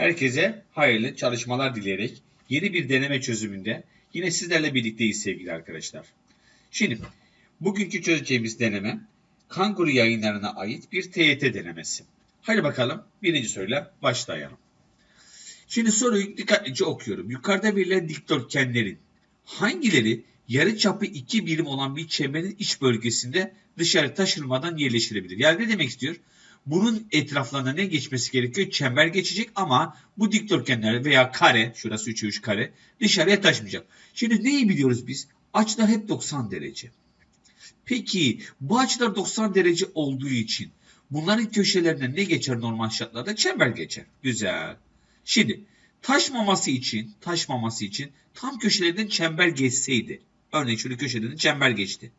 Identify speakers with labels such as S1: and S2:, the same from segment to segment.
S1: Herkese hayırlı çalışmalar dileyerek yeni bir deneme çözümünde yine sizlerle birlikteyiz sevgili arkadaşlar. Şimdi bugünkü çözeceğimiz deneme Kanguru yayınlarına ait bir TYT denemesi. Hadi bakalım birinci soruyla başlayalım. Şimdi soruyu dikkatlice okuyorum. Yukarıda verilen dikdörtgenlerin hangileri yarıçapı 2 birim olan bir çemberin iç bölgesinde dışarı taşırmadan yerleştirebilir? Yani ne demek istiyor? Bunun etraflarında ne geçmesi gerekiyor? Çember geçecek ama bu dikdörtgenler veya kare, şurası 3'e 3 kare dışarıya taşmayacak. Şimdi neyi biliyoruz biz? Açılar hep 90 derece. Peki bu açılar 90 derece olduğu için bunların köşelerinden ne geçer normal şartlarda? Çember geçer. Güzel. Şimdi taşmaması için, taşmaması için tam köşelerinden çember geçseydi. Örneğin şöyle köşelerinden çember geçti.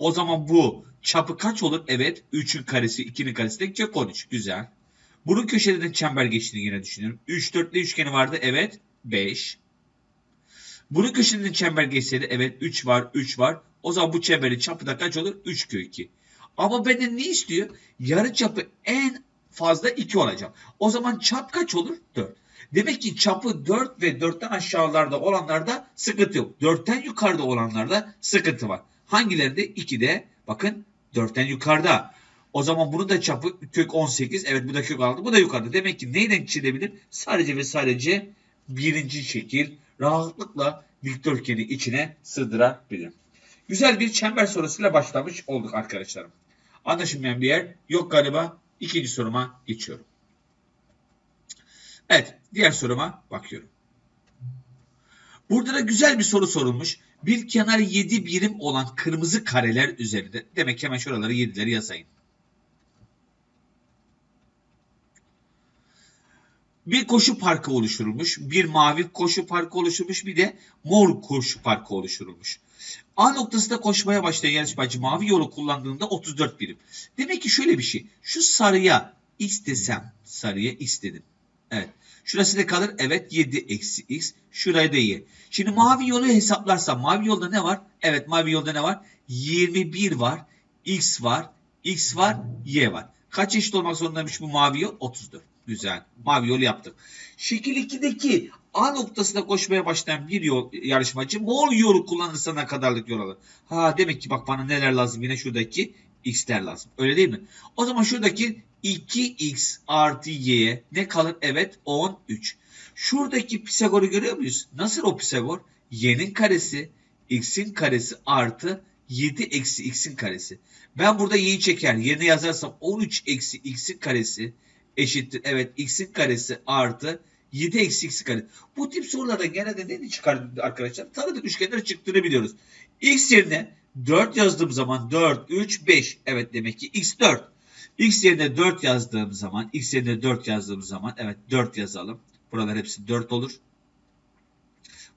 S1: O zaman bu çapı kaç olur? Evet 3'ün karesi 2'nin karesi de kök 13. Güzel. Bunun köşelerinden çember geçtiğini yine düşünüyorum. 3 4'lü üçgeni vardı. Evet 5. Bunun köşelerinden çember geçseydi evet 3 var 3 var. O zaman bu çemberin çapı da kaç olur? 3 kök 2. Ama benden ne istiyor? Yarı çapı en fazla 2 olacak. O zaman çap kaç olur? 4. Demek ki çapı 4 ve 4'ten aşağılarda olanlarda sıkıntı yok. 4'ten yukarıda olanlarda sıkıntı var. Hangilerinde? 2'de bakın 4'ten yukarıda. O zaman bunun da çapı kök 18. Evet bu da kök 6. Bu da yukarıda. Demek ki neyden çizebilir? Sadece ve sadece birinci şekil rahatlıkla dikdörtgeni içine sığdırabilir. Güzel bir çember sorusuyla başlamış olduk arkadaşlarım. Anlaşılmayan bir yer yok galiba. İkinci soruma geçiyorum. Evet, diğer soruma bakıyorum. Burada da güzel bir soru sorulmuş. Bir kenarı 7 birim olan kırmızı kareler üzerinde. Demek ki hemen şuraları 7'leri yazayım. Bir koşu parkı oluşturulmuş. Bir mavi koşu parkı oluşturulmuş. Bir de mor koşu parkı oluşturulmuş. A noktasında koşmaya başlayan yarışmacı mavi yolu kullandığında 34 birim. Demek ki şöyle bir şey. Şu sarıya x desem. Sarıya x dedim. Evet. Şurası ne kalır? Evet 7 eksi x. Şurayı da y. Şimdi mavi yolu hesaplarsam mavi yolda ne var? Evet mavi yolda ne var? 21 var. X var. X var. Y var. Kaç eşit olmak zorundaymış bu mavi yol? 34. Güzel. Mavi yolu yaptık. Şekil 2'deki A noktasına koşmaya başlayan bir yol yarışmacı mor yolu kullanırsa ne kadarlık yol alır? Ha demek ki bak bana neler lazım yine şuradaki x'ler lazım. Öyle değil mi? O zaman şuradaki 2x artı y ne kalır? Evet 13. Şuradaki Pisagor'u görüyor muyuz? Nasıl o Pisagor? y'nin karesi x'in karesi artı 7 eksi x'in karesi. Ben burada y'yi çeker yerine yazarsam 13 eksi x'in karesi eşittir. Evet x'in karesi artı 7 eksi x kare. Bu tip sorularda genelde ne çıkar arkadaşlar? Tanıdık üçgenler çıktığını biliyoruz. x yerine 4 yazdığım zaman 4, 3, 5. Evet demek ki x 4. X yerine 4 yazdığım zaman, x yerine 4 yazdığım zaman, evet 4 yazalım. Buralar hepsi 4 olur.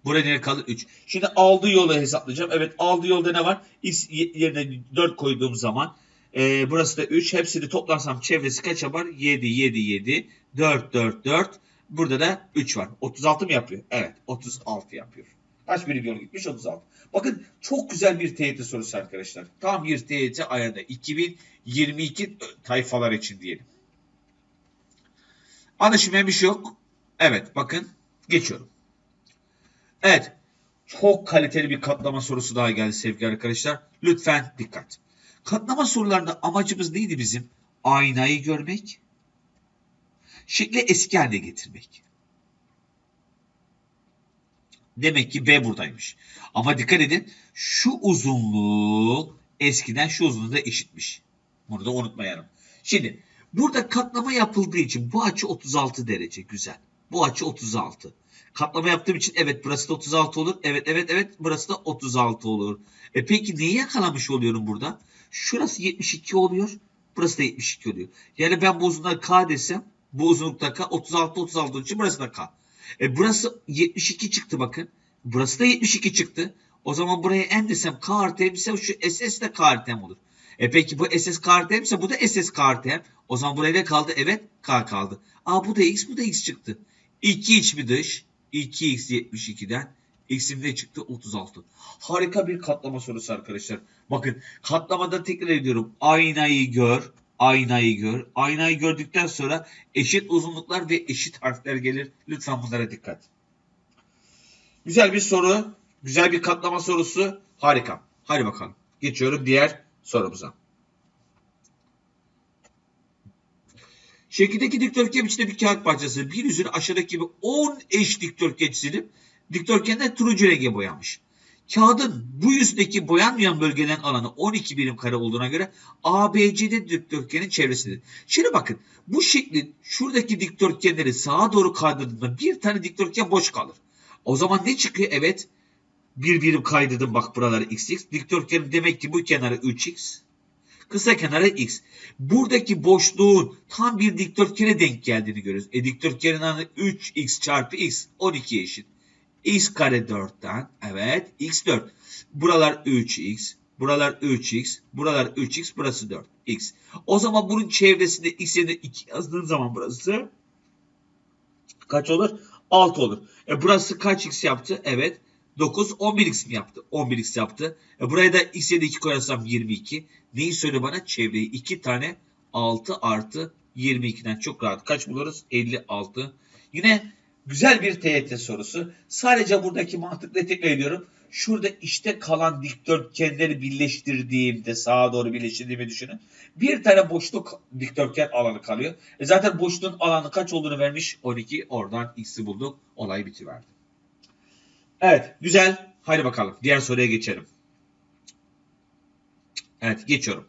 S1: Buraya ne kalır? 3. Şimdi aldığı yolu hesaplayacağım. Evet aldığı yolda ne var? X yerine 4 koyduğum zaman e, burası da 3. Hepsini toplarsam çevresi kaç yapar? 7, 7, 7, 4, 4, 4. Burada da 3 var. 36 mı yapıyor? Evet 36 yapıyor. Kaç birim yol gitmiş? 36. Bakın çok güzel bir TYT sorusu arkadaşlar. Tam bir TYT ayarda. 2022 tayfalar için diyelim. Anlaşılmayan bir şey yok. Evet bakın geçiyorum. Evet. Çok kaliteli bir katlama sorusu daha geldi sevgili arkadaşlar. Lütfen dikkat. Katlama sorularında amacımız neydi bizim? Aynayı görmek, şekli eski haline getirmek. Demek ki B buradaymış. Ama dikkat edin şu uzunluğu eskiden şu uzunluğu da eşitmiş. Bunu da unutmayalım. Şimdi burada katlama yapıldığı için bu açı 36 derece. Güzel. Bu açı 36. Katlama yaptığım için evet burası da 36 olur. Evet evet evet burası da 36 olur. E peki neyi yakalamış oluyorum burada? Şurası 72 oluyor. Burası da 72 oluyor. Yani ben bu uzunluğa K desem bu uzunlukta K 36 36 için burası da K. E burası 72 çıktı bakın. Burası da 72 çıktı. O zaman buraya M desem K artı ise şu SS de K artı olur. E peki bu SS K artı ise bu da SS K artı. O zaman buraya ne kaldı? Evet K kaldı. Aa bu da X bu da X çıktı. 2 iç bir dış. 2X 72'den X'im ne çıktı? 36. Harika bir katlama sorusu arkadaşlar. Bakın katlamada tekrar ediyorum. Aynayı gör. Aynayı gör. Aynayı gördükten sonra eşit uzunluklar ve eşit harfler gelir. Lütfen bunlara dikkat. Güzel bir soru. Güzel bir katlama sorusu. Harika. Hadi bakalım. Geçiyorum diğer sorumuza. Şekildeki dikdörtgen içinde bir kağıt parçası bir yüzünü aşağıdaki gibi 10 eş dikdörtgen çizilip dikdörtgende turuncu renge boyanmış. Kağıdın bu yüzdeki boyanmayan bölgelerin alanı 12 birim kare olduğuna göre ABCD dikdörtgenin çevresidir. Şimdi bakın bu şeklin şuradaki dikdörtgenleri sağa doğru kaydırdığında bir tane dikdörtgen boş kalır. O zaman ne çıkıyor? Evet bir birim kaydırdım bak buraları x x. Dikdörtgenin demek ki bu kenarı 3x. Kısa kenarı x. Buradaki boşluğun tam bir dikdörtgene denk geldiğini görüyoruz. E dikdörtgenin alanı 3x çarpı x 12 eşit. X kare 4'ten evet x 4. Buralar 3x, buralar 3x, buralar 3x, burası 4 x. O zaman bunun çevresinde x yerine 2 yazdığım zaman burası kaç olur? 6 olur. E burası kaç x yaptı? Evet. 9 11x mi yaptı? 11x yaptı. E buraya da x yerine 2 koyarsam 22. Neyi söyle bana? Çevreyi 2 tane 6 artı 22'den çok rahat kaç buluruz? 56. Yine güzel bir TYT sorusu. Sadece buradaki mantıkla tekrar ediyorum. Şurada işte kalan dikdörtgenleri birleştirdiğimde sağa doğru birleştirdiğimi düşünün. Bir tane boşluk dikdörtgen alanı kalıyor. E zaten boşluğun alanı kaç olduğunu vermiş? 12. Oradan x'i bulduk. Olay bitiverdi. Evet güzel. Haydi bakalım. Diğer soruya geçelim. Evet geçiyorum.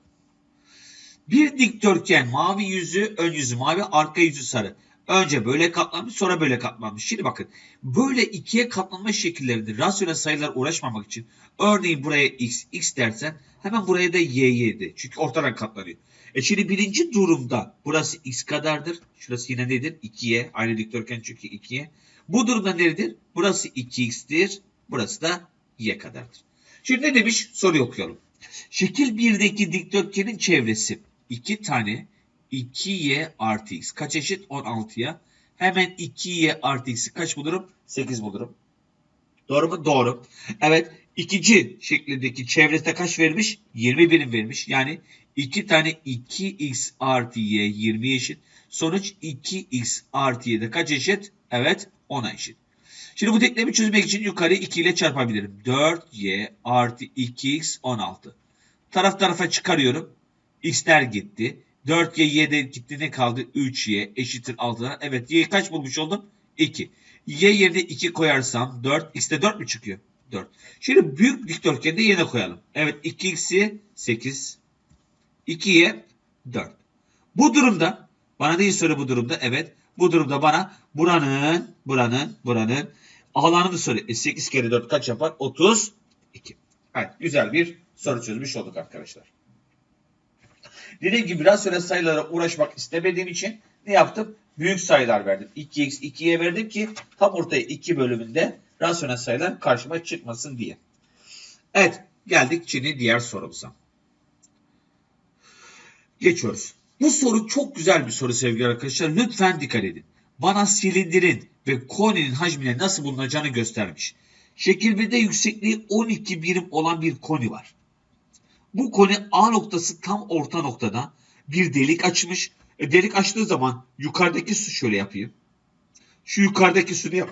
S1: Bir dikdörtgen mavi yüzü, ön yüzü mavi, arka yüzü sarı. Önce böyle katlanmış sonra böyle katlanmış. Şimdi bakın böyle ikiye katlanma şekillerinde rasyonel sayılar uğraşmamak için örneğin buraya x, x dersen hemen buraya da y, y'di. Çünkü ortadan katlanıyor. E şimdi birinci durumda burası x kadardır. Şurası yine nedir? 2y. Aynı dikdörtgen çünkü 2y. Bu durumda nedir? Burası 2x'tir. Burası da y kadardır. Şimdi ne demiş? Soruyu okuyalım. Şekil 1'deki dikdörtgenin çevresi 2 tane 2y artı x kaç eşit? 16'ya. Hemen 2y artı x'i kaç bulurum? 8 bulurum. Doğru mu? Doğru. Evet. ikinci şeklindeki çevresinde kaç vermiş? 20 birim vermiş. Yani 2 tane 2x artı y 20 eşit. Sonuç 2x artı y de kaç eşit? Evet 10'a eşit. Şimdi bu denklemi çözmek için yukarı 2 ile çarpabilirim. 4y artı 2x 16. Taraf tarafa çıkarıyorum. x'ler gitti. 4y y'de gitti ne kaldı? 3y eşittir 6'dan. Evet y'yi kaç bulmuş oldum? 2. y yerine 2 koyarsam 4. x'te 4 mü çıkıyor? 4. Şimdi büyük dikdörtgende yerine koyalım. Evet 2x'i 8. 2'ye 4. Bu durumda bana neyi söyle bu durumda? Evet. Bu durumda bana buranın, buranın, buranın alanını söyle. E 8 kere 4 kaç yapar? 32. Evet, güzel bir soru çözmüş olduk arkadaşlar. Dediğim gibi rasyonel sayılara uğraşmak istemediğim için ne yaptım? Büyük sayılar verdim. 2x, 2'ye verdim ki tam ortaya 2 bölümünde rasyonel sayılar karşıma çıkmasın diye. Evet, geldik şimdi diğer sorumuza. Geçiyoruz. Bu soru çok güzel bir soru sevgili arkadaşlar. Lütfen dikkat edin. Bana silindirin ve koninin hacmine nasıl bulunacağını göstermiş. Şekil 1'de yüksekliği 12 birim olan bir koni var. Bu koni A noktası tam orta noktada bir delik açmış. E, delik açtığı zaman yukarıdaki su şöyle yapayım. Şu yukarıdaki su ne, yap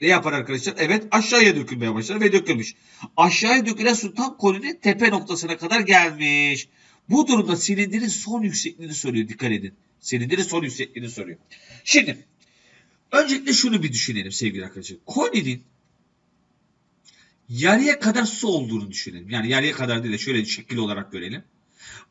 S1: ne yapar arkadaşlar? Evet aşağıya dökülmeye başlar ve dökülmüş. Aşağıya dökülen su tam koninin tepe noktasına kadar gelmiş. Bu durumda silindirin son yüksekliğini soruyor. Dikkat edin. Silindirin son yüksekliğini soruyor. Şimdi öncelikle şunu bir düşünelim sevgili arkadaşlar. Koninin yarıya kadar su olduğunu düşünelim. Yani yarıya kadar değil de şöyle şekil olarak görelim.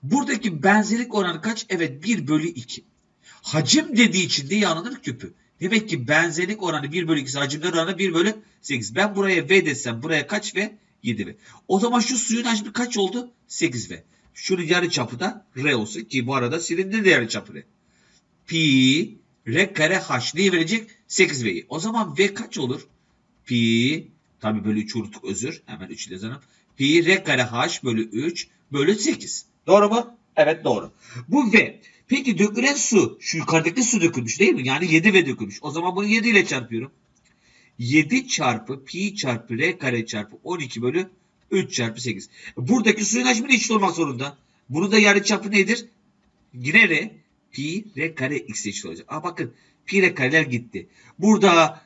S1: Buradaki benzerlik oranı kaç? Evet 1 bölü 2. Hacim dediği için de yanılır küpü. Demek ki benzerlik oranı 1 bölü 2 hacimler oranı 1 bölü 8. Ben buraya V desem buraya kaç V? 7 V. O zaman şu suyun hacmi kaç oldu? 8 V. Şunun yarı çapı da R olsun ki bu arada silindir de yarı çapı R. Pi R kare H neyi verecek? 8 V'yi. O zaman V kaç olur? Pi tabi bölü 3 unuttuk özür. Hemen 3 yazalım. Pi R kare H bölü 3 bölü 8. Doğru mu? Evet doğru. Bu V. Peki dökülen su şu yukarıdaki su dökülmüş değil mi? Yani 7 V dökülmüş. O zaman bunu 7 ile çarpıyorum. 7 çarpı pi çarpı r kare çarpı 12 bölü 3 çarpı 8. Buradaki suyun hacmi eşit olmak zorunda. Bunun da yarı çapı nedir? Yine R pi r kare x eşit olacak. Aa bakın pi r kareler gitti. Burada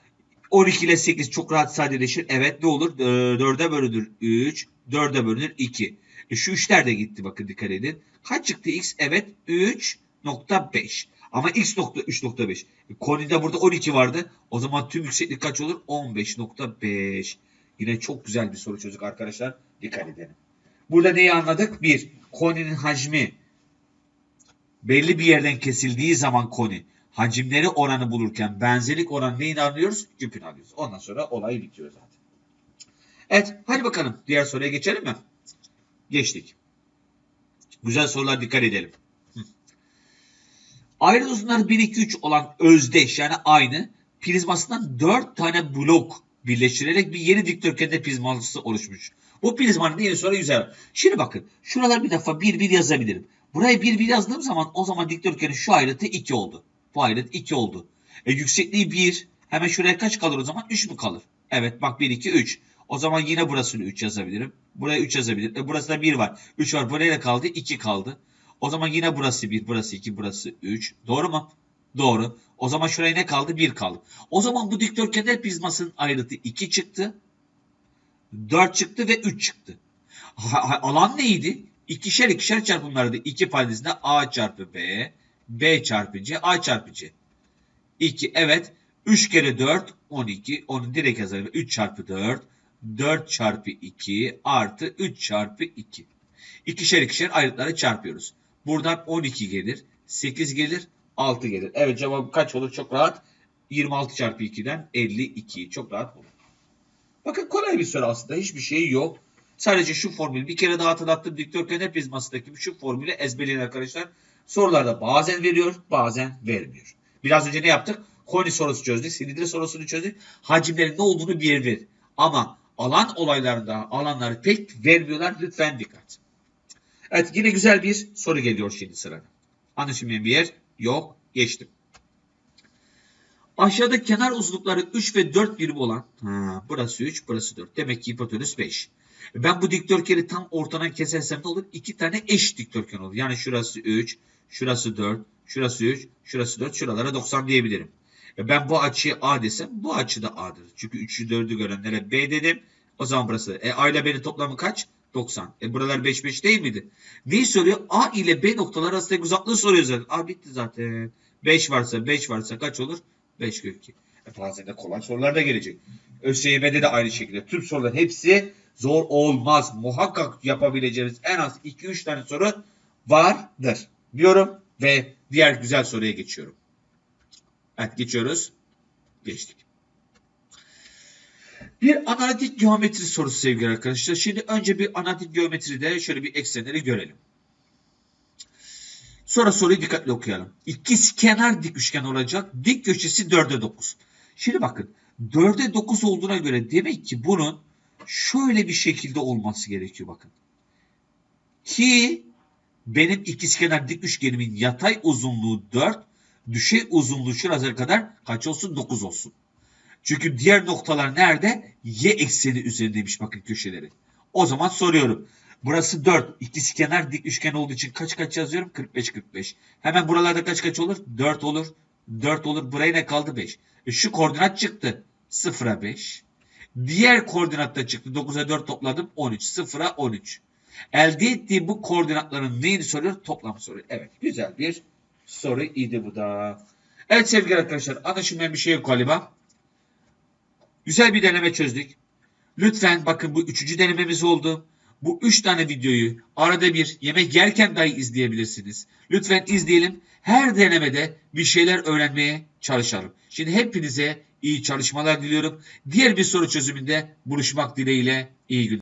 S1: 12 ile 8 çok rahat sadeleşir. Evet ne olur? 4'e bölünür 3, 4'e bölünür 2. E şu 3'ler de gitti bakın dikkat edin. Kaç çıktı x? Evet 3.5. Ama x nokta 3.5. E, Konide burada 12 vardı. O zaman tüm yükseklik kaç olur? 15.5. Yine çok güzel bir soru çözdük arkadaşlar. Dikkat edelim. Burada neyi anladık? Bir, koninin hacmi belli bir yerden kesildiği zaman koni hacimleri oranı bulurken benzerlik oranı neyini anlıyoruz? Küpünü alıyoruz. Ondan sonra olay bitiyor zaten. Evet hadi bakalım diğer soruya geçelim mi? Geçtik. Güzel sorular dikkat edelim. Ayrı uzunları 1, 2, 3 olan özdeş yani aynı prizmasından 4 tane blok birleştirerek bir yeni dikdörtgende prizması oluşmuş. Bu prizmanın neyini sonra güzel. Şimdi bakın şuralar bir defa 1, 1 yazabilirim. Buraya 1, 1 yazdığım zaman o zaman dikdörtgenin şu ayrıtı 2 oldu. Bu ayrıt 2 oldu. E, yüksekliği 1. Hemen şuraya kaç kalır o zaman? 3 mü kalır? Evet bak 1, 2, 3. O zaman yine burasını 3 yazabilirim. Buraya 3 yazabilirim. E, burası da 1 var. 3 var. Buraya ne kaldı? 2 kaldı. O zaman yine burası 1, burası 2, burası 3. Doğru mu? Doğru. O zaman şuraya ne kaldı? 1 kaldı. O zaman bu dikdörtgenler prizmasının ayrıtı 2 çıktı. 4 çıktı ve 3 çıktı. Alan neydi? İkişer ikişer çarpımlardı. 2 paydasında A çarpı B, B çarpı C, A çarpı C. 2 evet. 3 kere 4 12. Onu direkt yazalım. 3 çarpı 4. 4 çarpı 2 artı 3 çarpı 2. İkişer ikişer ayrıtları çarpıyoruz. Buradan 12 gelir. 8 gelir. 6 gelir. Evet cevap kaç olur? Çok rahat. 26 çarpı 2'den 52. Çok rahat olur. Bakın kolay bir soru aslında. Hiçbir şey yok. Sadece şu formülü bir kere daha hatırlattım. Dikdörtgen prizmasındaki şu formülü ezberleyin arkadaşlar. Sorularda bazen veriyor, bazen vermiyor. Biraz önce ne yaptık? Koni sorusu çözdük, silindir sorusunu çözdük. Hacimlerin ne olduğunu bir ver. Ama alan olaylarında alanları pek vermiyorlar. Lütfen dikkat. Evet yine güzel bir soru geliyor şimdi sırada. Anlaşılmayan bir yer yok. Geçtim. Aşağıda kenar uzunlukları 3 ve 4 birim olan ha, burası 3 burası 4 demek ki hipotenüs 5. Ben bu dikdörtgeni tam ortadan kesersem ne olur? İki tane eş dikdörtgen olur. Yani şurası 3, şurası 4, şurası 3, şurası 4, şuralara 90 diyebilirim. E ben bu açıyı A desem bu açı da A'dır. Çünkü 3'ü 4'ü görenlere B dedim. O zaman burası. E A ile B'nin toplamı kaç? 90. E buralar 5 5 değil miydi? Neyi soruyor? A ile B noktalar arasındaki uzaklığı soruyor zaten. A bitti zaten. 5 varsa 5 varsa kaç olur? 5 kök 2. E bazen kolay sorular da gelecek. ÖSYM'de de aynı şekilde. Tüm soruların hepsi zor olmaz. Muhakkak yapabileceğiniz en az 2-3 tane soru vardır. Diyorum ve diğer güzel soruya geçiyorum. Evet geçiyoruz. Geçtik. Bir analitik geometri sorusu sevgili arkadaşlar. Şimdi önce bir analitik geometride şöyle bir eksenleri görelim. Sonra soruyu dikkatli okuyalım. İkiz kenar dik üçgen olacak. Dik köşesi 4'e 9. Şimdi bakın 4'e 9 olduğuna göre demek ki bunun şöyle bir şekilde olması gerekiyor bakın. Ki benim ikizkenar dik üçgenimin yatay uzunluğu 4, düşey uzunluğu şuraya kadar kaç olsun? 9 olsun. Çünkü diğer noktalar nerede? Y ekseni üzerindeymiş bakın köşeleri. O zaman soruyorum. Burası 4. İkisi kenar dik üçgen olduğu için kaç kaç yazıyorum? 45 45. Hemen buralarda kaç kaç olur? 4 olur. 4 olur. Buraya ne kaldı? 5. E şu koordinat çıktı. 0'a 5. Diğer koordinatta çıktı. 9'a 4 topladım. 13. 0'a 13. Elde ettiği bu koordinatların neyini soruyor? Toplam soruyor. Evet. Güzel bir soru idi bu da. Evet sevgili arkadaşlar. Anlaşılmayan bir şey yok galiba. Güzel bir deneme çözdük. Lütfen bakın bu üçüncü denememiz oldu. Bu üç tane videoyu arada bir yemek yerken dahi izleyebilirsiniz. Lütfen izleyelim. Her denemede bir şeyler öğrenmeye çalışalım. Şimdi hepinize iyi çalışmalar diliyorum. Diğer bir soru çözümünde buluşmak dileğiyle iyi günler.